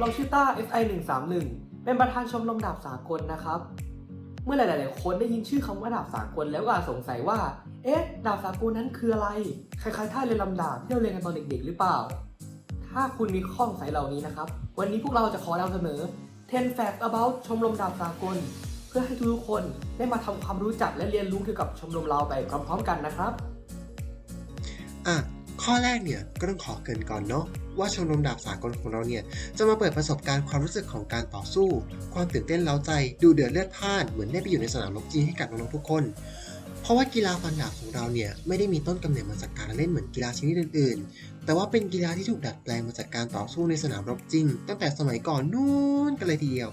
เราชื่อต้า SI 1 3 1เป็นประธานชมรมดาบสากลนะครับ เมื่อหลาย ๆ คนได้ยินชื่อคำว่าดาบสากลแล้วก็อาจสงสัยว่า เอ๊ะ ดาบสากลนั้นคืออะไร คล้ายๆท่าเรือลำดาบที่เราเรียนกันตอนเด็ก ๆ หรือเปล่า ถ้าคุณมีข้อสงสัยเหล่านี้นะครับ วันนี้พวกเราจะขอนำเสนอ 10 facts about ชมรมดาบสากล เพื่อให้ทุกคนได้มาทำความรู้จักและเรียนรู้เกี่ยวกับชมรมเราไปพร้อม ๆ กันนะครับ อะ ข้อแรกเนี่ยก็ต้องขอเกรินก่อนเนาะ ว่าชมรมดาบสากลของเราเนี่ย จะมาเปิดประสบการณ์ความรู้สึกของการต่อสู้ ความตื่นเต้นเล้าใจ ดูเดือดเลือดพ่าน เหมือนได้ไปอยู่ในสนามรบจริงให้กับน้องๆทุกคน เพราะว่ากีฬาฟันดาบของเราเนี่ยไม่ได้มีต้นกำเนิดมาจากการเล่นเหมือนกีฬาชนิดอื่นๆ แต่ว่าเป็นกีฬาที่ถูกดัดแปลงมาจากการต่อสู้ในสนามรบจริง ตั้งแต่สมัยก่อนนู้นกันเลยทีเดียว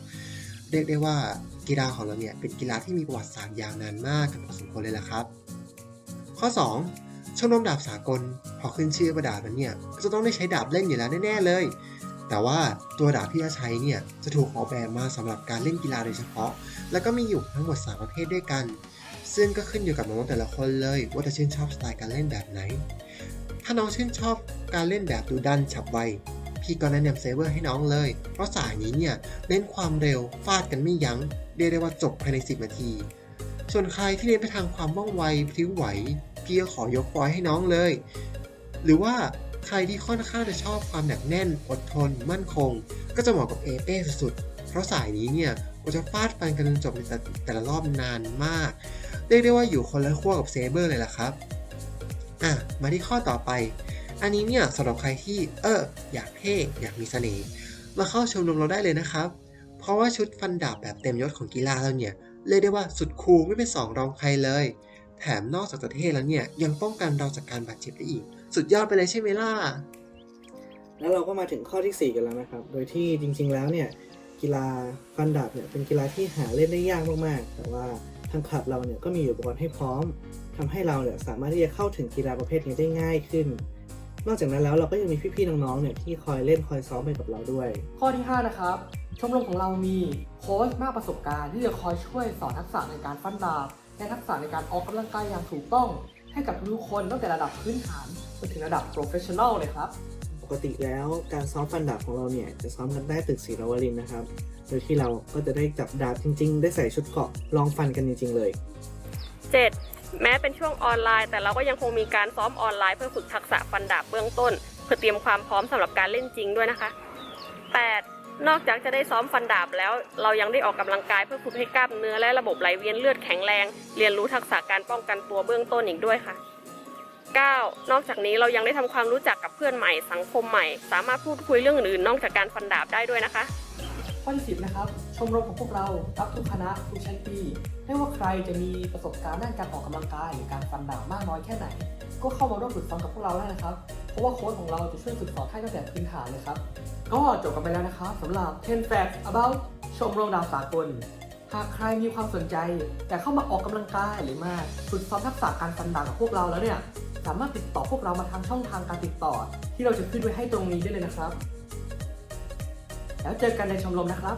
เรียกได้ว่ากีฬาของเราเนี่ยเป็นกีฬาที่มีประวัติศาสตร์ยาวนานมากกันพอสมควรเลยล่ะครับ ข้อ 2 ชมรมดาบสากล พอขึ้นชื่อว่าดาบนั้นเนี่ยก็จะต้องได้ใช้ดาบเล่นอยู่แล้วแน่ๆเลย แต่ว่าตัวดาบที่จะใช้เนี่ยจะถูกออกแบบมาสำหรับการเล่นกีฬาโดยเฉพาะ แล้วก็มีอยู่ทั้งหมด 3 ประเภทด้วยกัน ซึ่งก็ขึ้นอยู่กับน้องแต่ละคนเลยว่าจะชื่นชอบสไตล์การเล่นแบบไหน ถ้าน้องชื่นชอบการเล่นแบบดูดันฉับไวพี่ก็แนะนำเซเวอร์ให้น้องเลย เพราะสายนี้เนี่ยเน้นความเร็วฟาดกันไม่ยัง้งเรียกได้ว่าจบภายใน 10 นาที ส่วนใครที่เน้นไปทางความว่องไวพริ้วไหว พี่ก็ขอยกปอยให้น้องเลย หรือว่าใครที่ค่อนข้างจะชอบความหนักแน่น อดทน มั่นคง ก็จะเหมาะกับเอเป้สุดๆ เพราะสายนี้เนี่ยก็จะฟาดฟันกันจนจบในแต่แต่ละรอบนานมาก เรียกได้ว่าอยู่คนละขั้วกับเซเบอร์เลยล่ะครับ อะ มาที่ข้อต่อไป อันนี้เนี่ยสำหรับใครที่เอออยากเท่อยากมีเสน่ห์มาเข้าชมรมเราได้เลยนะครับ เพราะว่าชุดฟันดาบแบบเต็มยศของกีฬาเราเนี่ยเรียกได้ว่าสุดคูลไม่เป็นสองรองใครเลย แถมนอกจากจะเท่แล้วเนี่ย ยังป้องกันเราจากการบาดเจ็บได้อีก สุดยอดไปเลยใช่ไหมล่ะ แล้วเราก็มาถึงข้อที่ 4 กันแล้วนะครับ โดยที่จริง ๆ แล้วเนี่ย กีฬาฟันดาบเนี่ยเป็นกีฬาที่หาเล่นได้ยากมากๆ แต่ว่าทางคลับเราเนี่ยก็มีอุปกรณ์ให้พร้อมทำให้เราเนี่ยสามารถที่จะเข้าถึงกีฬาประเภทนี้ได้ง่ายขึ้น นอกจากนั้นแล้วเราก็ยังมีพี่ๆน้องๆเนี่ยที่คอยเล่นคอยซ้อมไปกับเราด้วย ข้อที่ 5 นะครับชมรมของเรามีโค้ชมากประสบการณ์ที่จะคอยช่วยสอนทักษะในการฟันดาบ และทักษะในการออกกำลังกายอย่างถูกต้อง ให้กับทุกคนตั้งแต่ระดับพื้นฐานจนถึงระดับโปรเฟชชั่นอลเลยครับ ปกติแล้วการซ้อมฟันดาบของเราเนี่ยจะซ้อมกันได้ตึกศรีนวรินทร์นะครับ โดยที่เราก็จะได้จับดาบจริง ๆ ได้ใส่ชุดเกราะลองฟันกันจริง ๆ เลย 7. แม้เป็นช่วงออนไลน์ แต่เราก็ยังคงมีการซ้อมออนไลน์เพื่อฝึกทักษะฟันดาบเบื้องต้น เพื่อเตรียมความพร้อมสำหรับการเล่นจริงด้วยนะคะ 8. นอกจากจะได้ซ้อมฟันดาบแล้ว เรายังได้ออกกำลังกายเพื่อฝึกให้กล้ามเนื้อและระบบไหลเวียนเลือดแข็งแรง เรียนรู้ทักษะการป้องกันตัวเบื้องต้นอีกด้วยค่ะ 9. นอกจากนี้เรายังได้ทำความรู้จักกับเพื่อนใหม่สังคมใหม่ สามารถพูดคุยเรื่องอื่นๆนอกจากการฟันดาบได้ด้วยนะคะข้อที่10นะครับ ชมรมของพวกเรารับทุกคณะทุกชั้นปีไม่ว่าใครจะมีประสบการณ์ด้านการออกกำลังกายหรือการฟันดาบมากน้อยแค่ไหน ก็เข้ามาร่วมฝึกซ้อมกับพวกเราได้นะครับ เพราะว่าโค้ชของเราจะช่วยฝึกสอนให้ตั้งแต่พื้นฐานเลยครับ ก็จบกันไปแล้วนะครับสำหรับ 10 facts about ชมรมดาวสากล หากใครมีความสนใจอยากเข้ามาออกกำลังกายหรือมาฝึกซ้อมทักษะการฟันดาบกับพวกเราแล้วเนี่ย สามารถติดต่อพวกเรามาทางช่องทางการติดต่อ ที่เราจะขึ้นไว้ให้ตรงนี้ได้เลยนะครับ แล้วเจอกันในชมรมนะครับ